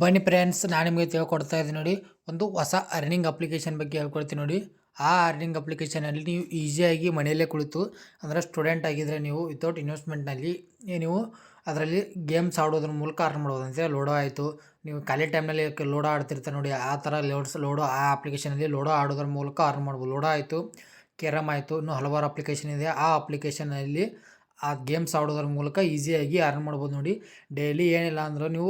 ಬನ್ನಿ ಫ್ರೆಂಡ್ಸ್ ನಾನು ನಿಮಗೆ ತಿಳ್ಕೊಡ್ತಾ ಇದ್ದೀನಿ ನೋಡಿ, ಒಂದು ಹೊಸ ಅರ್ನಿಂಗ್ ಅಪ್ಲಿಕೇಶನ್ ಬಗ್ಗೆ ಹೇಳ್ಕೊಡ್ತೀನಿ ನೋಡಿ. ಆ ಅರ್ನಿಂಗ್ ಅಪ್ಲಿಕೇಶನಲ್ಲಿ ನೀವು ಈಸಿಯಾಗಿ ಮನೆಯಲ್ಲೇ ಕುಳಿತು, ಅಂದರೆ ಸ್ಟೂಡೆಂಟ್ ಆಗಿದ್ದರೆ ನೀವು ವಿತೌಟ್ ಇನ್ವೆಸ್ಟ್ಮೆಂಟ್ನಲ್ಲಿ ನೀವು ಅದರಲ್ಲಿ ಗೇಮ್ಸ್ ಆಡೋದ್ರ ಮೂಲಕ ಅರ್ನ್ ಮಾಡ್ಬೋದಂತೆ ಲೋಡೋ ಆಯಿತು, ನೀವು ಖಾಲಿ ಟೈಮ್ನಲ್ಲಿ ಲೋಡೋ ಆಡ್ತಿರ್ತಾರೆ ನೋಡಿ, ಆ ಥರ ಲೋಡ್ಸ್ ಲೋಡೋ ಆ ಅಪ್ಲಿಕೇಶನಲ್ಲಿ ಲೋಡೋ ಆಡೋದ್ರ ಮೂಲಕ ಅರ್ನ್ ಮಾಡ್ಬೋದು. ಲೋಡೋ ಆಯಿತು ಕೆರಮ್ ಆಯಿತು, ಇನ್ನೂ ಹಲವಾರು ಅಪ್ಲಿಕೇಶನ್ ಇದೆ. ಆ ಅಪ್ಲಿಕೇಶನಲ್ಲಿ ಆ ಗೇಮ್ಸ್ ಆಡೋದ್ರ ಮೂಲಕ ಈಸಿಯಾಗಿ ಅರ್ನ್ ಮಾಡ್ಬೋದು ನೋಡಿ. ಡೈಲಿ ಏನಿಲ್ಲ ಅಂದ್ರೆ ನೀವು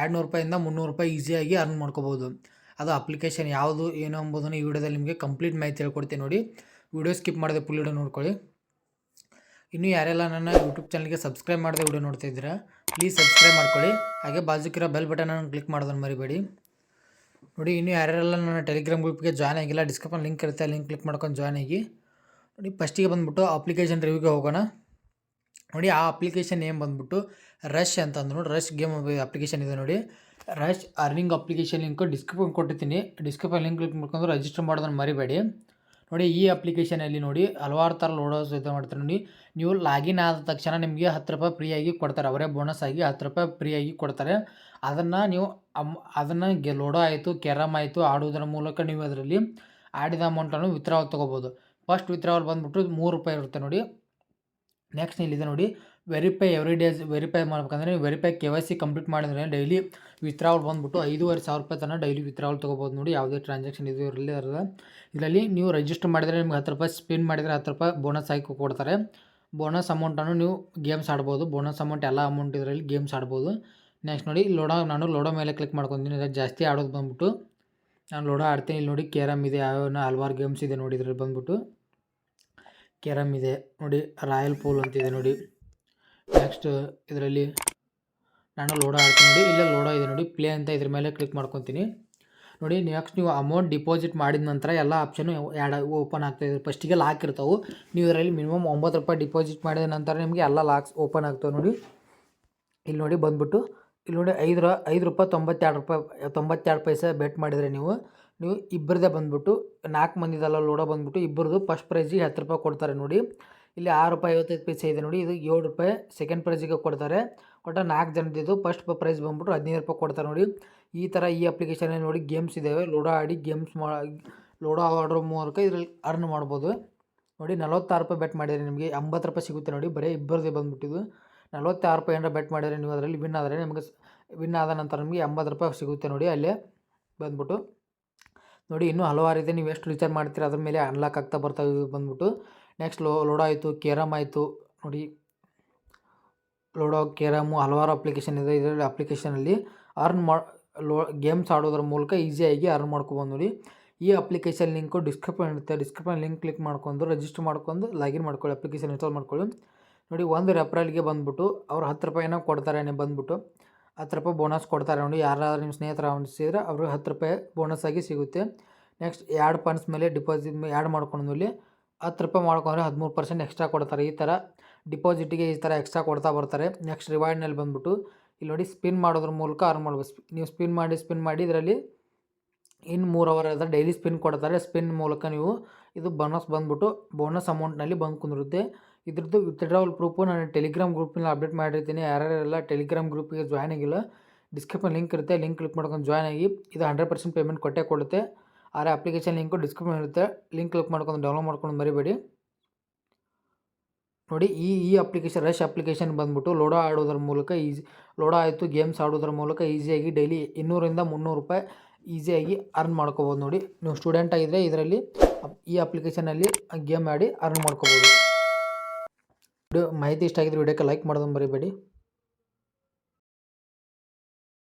ಎರಡು ನೂರು ರೂಪಾಯಿಂದ ಮುನ್ನೂರು ರೂಪಾಯಿ ಈಸಿಯಾಗಿ ಅರ್ನ್ ಮಾಡ್ಕೋಬೋದು. ಅದು ಅಪ್ಲಿಕೇಶನ್ ಯಾವುದು ಏನು ಎಂಬುದನ್ನು ಈ ವಿಡಿಯೋದಲ್ಲಿ ನಿಮಗೆ ಕಂಪ್ಲೀಟ್ ಮಾಹಿತಿ ಹೇಳ್ಕೊಡ್ತೀನಿ ನೋಡಿ. ವಿಡಿಯೋ ಸ್ಕಿಪ್ ಮಾಡಿದೆ ಫುಲ್ ವಿಡಿಯೋ ನೋಡ್ಕೊಳ್ಳಿ. ಇನ್ನೂ ಯಾರೆಲ್ಲ ನನ್ನ ಯೂಟ್ಯೂಬ್ ಚಾನಲ್ಗೆ ಸಬ್ಸ್ಕ್ರೈಬ್ ಮಾಡದೆ ವಿಡಿಯೋ ನೋಡ್ತಾ ಇದ್ದೀರಾ ಪ್ಲೀಸ್ ಸಬ್ಸ್ಕ್ರೈಬ್ ಮಾಡ್ಕೊಳ್ಳಿ. ಹಾಗೆ ಬಾಜುಕಿರೋ ಬೆಲ್ ಬಟನನ್ನು ಕ್ಲಿಕ್ ಮಾಡೋದನ್ನು ಮರಿಬೇಡಿ. ನೋಡಿ, ಇನ್ನೂ ಯಾರೆಲ್ಲ ನನ್ನ ಟೆಲಿಗ್ರಾಮ್ ಗ್ರೂಪ್ಗೆ ಜಾಯ್ನ್ ಆಗಿಲ್ಲ ಡಿಸ್ಕ್ರಿಪ್ಷನ್ ಲಿಂಕ್ ಇರುತ್ತೆ ಲಿಂಕ್ ಕ್ಲಿಕ್ ಮಾಡ್ಕೊಂಡು ಜಾಯ್ನ್ ಆಗಿ. ನೋಡಿ ಫಸ್ಟಿಗೆ ಬಂದುಬಿಟ್ಟು ಅಪ್ಲಿಕೇಶನ್ ರಿವ್ಯೂಗೆ ಹೋಗೋಣ. ನೋಡಿ ಆ ಅಪ್ಲಿಕೇಶನ್ ನೇಮ್ ಬಂದ್ಬಿಟ್ಟು ರಶ್ ಅಂತ ನೋಡಿ, ರಶ್ ಗೇಮ್ ಅಪ್ಲಿಕೇಶನ್ ಇದೆ ನೋಡಿ. Rush earning application link description ಕೊಟ್ಟಿರ್ತೀನಿ. ಡಿಸ್ಕ್ರಿಪ್ಷನ್ ಲಿಂಕ್ ಕ್ಲಿಕ್ ಮಾಡ್ಕೊಂಡು ರಿಜಿಸ್ಟರ್ ಮಾಡೋದನ್ನು ಮರಿಬೇಡಿ. ನೋಡಿ ಈ ಅಪ್ಲಿಕೇಶನಲ್ಲಿ ನೋಡಿ ಹಲವಾರು ಥರ ಲೋಡೋಸ್ ಇದು ಮಾಡ್ತಾರೆ ನೋಡಿ. ನೀವು ಲಾಗಿನ್ ಆದ ತಕ್ಷಣ ನಿಮಗೆ ಹತ್ತು ರೂಪಾಯಿ ಫ್ರೀಯಾಗಿ ಕೊಡ್ತಾರೆ. ಅವರೇ ಬೋನಸ್ ಆಗಿ ಹತ್ತು ರೂಪಾಯಿ ಫ್ರೀಯಾಗಿ ಕೊಡ್ತಾರೆ. ಅದನ್ನು ನೀವು ಅಮ್, ಅದನ್ನು ಲೋಡೋ ಆಯಿತು ಕೆರಮ್ ಆಯಿತು ಆಡೋದ್ರ ಮೂಲಕ ನೀವು ಅದರಲ್ಲಿ ಆಡಿದ ಅಮೌಂಟನ್ನು ವಿತ್ಡ್ರಾವಲ್ ತೊಗೋಬೋದು. ಫಸ್ಟ್ ವಿತ್ಡ್ರಾವಲ್ ಬಂದುಬಿಟ್ಟು ಮೂರು ರೂಪಾಯಿ ಇರುತ್ತೆ ನೋಡಿ. ನೆಕ್ಸ್ಟ್ ಇಲ್ಲಿದೆ ನೋಡಿ ವೆರಿಫೈ ಎವ್ರಿ ಡೇಸ್ ವೆರಿಫೈ ಮಾಡ್ಬೇಕಂದ್ರೆ ನೀವು verify K Y C complete ಮಾಡಿದ್ರೆ ಡೈಲಿ ವಿತ್ರಾವಲ್ ಬಂದುಬಿಟ್ಟು ಐದೂವರೆ ಸಾವಿರ ರೂಪಾಯಿ ತನಕ ಡೈಲಿ ವಿತ್ರಾವಲ್ ತೊಗೋಬೋದು ನೋಡಿ, ಯಾವುದೇ ಟ್ರಾನ್ಸಾಕ್ಷನ್ ಇದು ಇರಲಿ ಇರಲ್ಲ. ಇದರಲ್ಲಿ ನೀವು ರಿಜಿಸ್ಟರ್ ಮಾಡಿದರೆ ನಿಮ್ಗೆ ಹತ್ತು ರೂಪಾಯಿ ಸ್ಪಿನ್ ಮಾಡಿದರೆ ಹತ್ತು ರೂಪಾಯಿ ಬೋನಸ್ ಆಗಿ ಕೊಡ್ತಾರೆ. ಬೋನಸ್ ಅಮೌಂಟನ್ನು ನೀವು ಗೇಮ್ಸ್ ಆಡ್ಬೋದು ಬೋನಸ್ ಅಮೌಂಟ್ ಎಲ್ಲ ಅಮೌಂಟ್ ಇದರಲ್ಲಿ ಗೇಮ್ಸ್ ಆಡ್ಬೋದು. ನೆಕ್ಸ್ಟ್ ನೋಡಿ ಲೋಡೋ ನಾನು ಲೋಡೋ ಮೇಲೆ ಕ್ಲಿಕ್ ಮಾಡ್ಕೊತೀನಿ ಜಾಸ್ತಿ ಆಡೋದು ಬಂದ್ಬಿಟ್ಟು. ನಾನು ಲೋಡೋ ಆಡ್ತೀನಿ, ಇಲ್ಲಿ ನೋಡಿ ಕೇರಮ್ ಇದೆ ಯಾವ ಹಲವಾರು ಗೇಮ್ಸ್ ಇದೆ ನೋಡಿ ಇದ್ರಲ್ಲಿ ಬಂದ್ಬಿಟ್ಟು. ಕೆರಮ್ ಇದೆ. ನೋಡಿ, ರಾಯಲ್ ಪೂಲ್ ಅಂತಿದೆ ನೋಡಿ. ನೆಕ್ಸ್ಟ್ ಇದರಲ್ಲಿ ನಾನು ಲೋಡೋ ಆಡ್ತೀನಿ ನೋಡಿ. ಇಲ್ಲೇ ಲೋಡೋ ಇದೆ ನೋಡಿ. ಪ್ಲೇ ಅಂತ ಇದ್ರ ಮೇಲೆ ಕ್ಲಿಕ್ ಮಾಡ್ಕೊತೀನಿ. ನೋಡಿ ನೆಕ್ಸ್ಟ್ ನೀವು ಅಮೌಂಟ್ ಡಿಪಾಸಿಟ್ ಮಾಡಿದ ನಂತರ ಎಲ್ಲ ಆಪ್ಷನು ಆ್ಯಡ್ ಓಪನ್ ಆಗ್ತಾಯಿದೆ ಫಸ್ಟಿಗೆ ಲಾಕ್ ಇರ್ತಾವೆ. ನೀವು ಇದರಲ್ಲಿ ಮಿನಿಮಮ್ ಒಂಬತ್ತು ರೂಪಾಯಿ ಡಿಪಾಸಿಟ್ ಮಾಡಿದ ನಂತರ ನಿಮಗೆ ಎಲ್ಲ ಲಾಕ್ಸ್ ಓಪನ್ ಆಗ್ತವೆ ನೋಡಿ. ಇಲ್ಲಿ ನೋಡಿ ಬಂದುಬಿಟ್ಟು, ಇಲ್ಲಿ ನೋಡಿ ಐದು ಐದು ರೂಪಾಯಿ ತೊಂಬತ್ತೆರಡು ರೂಪಾಯಿ, ತೊಂಬತ್ತೆರಡು ಪೈಸೆ ಬೆಟ್ ಮಾಡಿದರೆ ನೀವು ನೀವು ಇಬ್ಬರದೇ ಬಂದುಬಿಟ್ಟು ನಾಲ್ಕು ಮಂದಿದೆಲ್ಲ ಲೋಡೋ ಬಂದುಬಿಟ್ಟು ಇಬ್ಬರದು ಫಸ್ಟ್ ಪ್ರೈಜಿಗೆ ಹತ್ತು ರೂಪಾಯಿ ಕೊಡ್ತಾರೆ ನೋಡಿ. ಇಲ್ಲಿ ಆರು ರೂಪಾಯಿ ಐವತ್ತೈದು ಪೈಸೆ ಇದೆ ನೋಡಿ. ಇದು ಏಳು ರೂಪಾಯಿ ಸೆಕೆಂಡ್ ಪ್ರೈಸಿಗೆ ಕೊಡ್ತಾರೆ. ಒಟ್ಟು ನಾಲ್ಕು ಜನದಿದ್ದು ಫಸ್ಟ್ ಪ್ರೈಸ್ ಬಂದ್ಬಿಟ್ಟು ಹದಿನೈದು ರೂಪಾಯಿ ಕೊಡ್ತಾರೆ ನೋಡಿ. ಈ ಥರ ಈ ಅಪ್ಲಿಕೇಶನಲ್ಲಿ ನೋಡಿ ಗೇಮ್ಸ್ ಇದ್ದಾವೆ ಲೋಡೋ ಆಡಿ ಗೇಮ್ಸ್ ಮಾ ಲೋಡೋ ಆಡೋ ಮೂಲಕ ಇದರಲ್ಲಿ ಅರ್ನ್ ಮಾಡ್ಬೋದು. ನೋಡಿ ನಲವತ್ತಾರು ರೂಪಾಯಿ ಬೆಟ್ ಮಾಡಿದರೆ ನಿಮಗೆ ಎಂಬತ್ತು ರೂಪಾಯಿ ಸಿಗುತ್ತೆ ನೋಡಿ. ಬರೀ ಇಬ್ಬರದೇ ಬಂದುಬಿಟ್ಟಿದ್ದು. ನಲವತ್ತಾರು ರೂಪಾಯಿ ಏನಾರ ಬೆಟ್ ಮಾಡಿದರೆ ನೀವು ಅದರಲ್ಲಿ ವಿನ್ ಆದರೆ ನಿಮಗೆ ವಿನ್ ಆದ ನಂತರ ನಿಮಗೆ ಎಂಬತ್ತು ರೂಪಾಯಿ ಸಿಗುತ್ತೆ ನೋಡಿ ಅಲ್ಲೇ ಬಂದ್ಬಿಟ್ಟು. ನೋಡಿ, ಇನ್ನೂ ಹಲವಾರು ಇದೆ. ನೀವು ಎಷ್ಟು ರೀಚಾರ್ಜ್ ಮಾಡ್ತೀರ ಅದ್ರ ಮೇಲೆ ಅನ್ಲಾಕ್ ಆಗ್ತಾ ಬರ್ತಾವೆ ಬಂದ್ಬಿಟ್ಟು. ನೆಕ್ಸ್ಟ್ ಲೋ, ಲೋಡೋ ಆಯಿತು ಕೇರಮ್ ಆಯಿತು. ನೋಡಿ, ಲೋಡೋ ಕೇರಮು ಹಲವಾರು ಅಪ್ಲಿಕೇಶನ್ ಇದೆ. ಇದರಲ್ಲಿ ಅಪ್ಲಿಕೇಶನಲ್ಲಿ ಅರ್ನ್ ಮಾ, ಲೋ ಗೇಮ್ಸ್ ಆಡೋದ್ರ ಮೂಲಕ ಈಸಿಯಾಗಿ ಅರ್ನ್ ಮಾಡ್ಕೊಬೋದು ನೋಡಿ. ಈ ಅಪ್ಲಿಕೇಶನ್ ಲಿಂಕು ಡಿಸ್ಕ್ರಿಪ್ಷನ್ ಇರುತ್ತೆ. ಡಿಸ್ಕ್ರಿಪ್ಷನ್ ಲಿಂಕ್ ಕ್ಲಿಕ್ ಮಾಡ್ಕೊಂಡು ರಿಜಿಸ್ಟರ್ ಮಾಡ್ಕೊಂಡು ಲಾಗಿನ್ ಮಾಡ್ಕೊಳ್ಳಿ ಅಪ್ಲಿಕೇಶನ್ ಇನ್ಸ್ಟಾಲ್ ಮಾಡ್ಕೊಳ್ಳಿ. ನೋಡಿ, ಒಂದು ರೆಫ್ರಲ್ಗೆ ಬಂದುಬಿಟ್ಟು ಅವ್ರು ಹತ್ತು ರೂಪಾಯಿನ ಕೊಡ್ತಾರೆ ಬಂದುಬಿಟ್ಟು. ಹತ್ತು ರೂಪಾಯಿ ಬೋನಸ್ ಕೊಡ್ತಾರೆ ನೋಡಿ. ಯಾರಾದರೂ ನಿಮ್ಮ ಸ್ನೇಹಿತರ ಅನಿಸಿದ್ರೆ ಅವ್ರಿಗೆ ಹತ್ತು ರೂಪಾಯಿ ಬೋನಸ್ ಆಗಿ ಸಿಗುತ್ತೆ. ನೆಕ್ಸ್ಟ್ ಎರಡು ಫಂಡ್ಸ್ ಮೇಲೆ ಡಿಪಾಸಿಟ್ ಆ್ಯಡ್ ಮಾಡ್ಕೊಂಡ್ಮೇಲೆ ಹತ್ತು ರೂಪಾಯಿ ಮಾಡ್ಕೊಂಡ್ರೆ ಹದಿಮೂರು ಪರ್ಸೆಂಟ್ ಎಕ್ಸ್ಟ್ರಾ ಕೊಡ್ತಾರೆ ಈ ಥರ. ಡಿಪಾಸಿಟಿಗೆ ಈ ಥರ ಎಕ್ಸ್ಟ್ರಾ ಕೊಡ್ತಾ ಬರ್ತಾರೆ. ನೆಕ್ಸ್ಟ್ ರಿವಾರ್ಡ್ನಲ್ಲಿ ಬಂದುಬಿಟ್ಟು ಇಲ್ಲಿ ನೋಡಿ ಸ್ಪಿನ್ ಮಾಡೋದ್ರ ಮೂಲಕ ಅರ್ನ್ ಮಾಡ್ಬೋದು. ನೀವು ಸ್ಪಿನ್ ಮಾಡಿ ಸ್ಪಿನ್ ಮಾಡಿ ಇದರಲ್ಲಿ ಇನ್ನು ಮೂರು ಅವರ್ ಆದರೆ ಡೈಲಿ ಸ್ಪಿನ್ ಕೊಡ್ತಾರೆ. ಸ್ಪಿನ್ ಮೂಲಕ ನೀವು ಇದು ಬೋನಸ್ ಬಂದುಬಿಟ್ಟು ಬೋನಸ್ ಅಮೌಂಟ್ನಲ್ಲಿ ಬಂದು ಕುಂದಿರುತ್ತೆ. ಇದ್ರದ್ದು ವಿತ್ಡ್ರಾವಲ್ ಪ್ರೂಫು ನಾನು ಟೆಲಿಗ್ರಾಮ್ ಗ್ರೂಪಿನಲ್ಲಿ ಅಪ್ಡೇಟ್ ಮಾಡಿರ್ತೀನಿ. ಯಾರ್ಯಾರೆಲ್ಲ ಟೆಲಿಗ್ರಾಮ್ ಗ್ರೂಪಿಗೆ ಜಾಯ್ನ್ ಆಗಿಲ್ಲ ಡಿಸ್ಕ್ರಿಪ್ಷನ್ ಲಿಂಕ್ ಇರುತ್ತೆ. ಲಿಂಕ್ ಕ್ಲಿಕ್ ಮಾಡ್ಕೊಂಡು ಜಾಯ್ನ್ ಆಗಿ ಇದು ಹಂಡ್ರೆಡ್ ಪರ್ಸೆಂಟ್ ಪೇಮೆಂಟ್ ಕೊಟ್ಟೇ ಕೊಡುತ್ತೆ. ಆದರೆ ಅಪ್ಲಿಕೇಶನ್ ಲಿಂಕು ಡಿಸ್ಕ್ರಿಪ್ಷನ್ ಇರುತ್ತೆ. ಲಿಂಕ್ ಕ್ಲಿಕ್ ಮಾಡ್ಕೊಂಡು ಡೌನ್ಲೋಡ್ ಮಾಡ್ಕೊಂಡು ಮರಿಬೇಡಿ. ನೋಡಿ, ಈ ಈ ಅಪ್ಲಿಕೇಶನ್ ರಶ್ ಅಪ್ಲಿಕೇಶನ್ ಬಂದ್ಬಿಟ್ಟು ಲೋಡೋ ಆಡೋದ್ರ ಮೂಲಕ ಈಸಿ ಲೋಡೋ ಆಯಿತು ಗೇಮ್ಸ್ ಆಡೋದ್ರ ಮೂಲಕ ಈಸಿಯಾಗಿ ಡೈಲಿ ಇನ್ನೂರಿಂದ ಮುನ್ನೂರು ರೂಪಾಯಿ ಈಸಿಯಾಗಿ ಅರ್ನ್ ಮಾಡ್ಕೋಬೋದು ನೋಡಿ. ನೀವು ಸ್ಟೂಡೆಂಟ್ ಆಗಿದ್ದರೆ ಇದರಲ್ಲಿ ಈ ಅಪ್ಲಿಕೇಶನಲ್ಲಿ ಗೇಮ್ ಆಡಿ ಅರ್ನ್ ಮಾಡ್ಕೋಬೋದು. ಮಾಹಿತಿ ಇಷ್ಟ ಆಗಿದ್ರೆ ವಿಡಿಯೋಕ್ಕೆ ಲೈಕ್ ಮಾಡೋದನ್ನು ಮರಿಬೇಡಿ.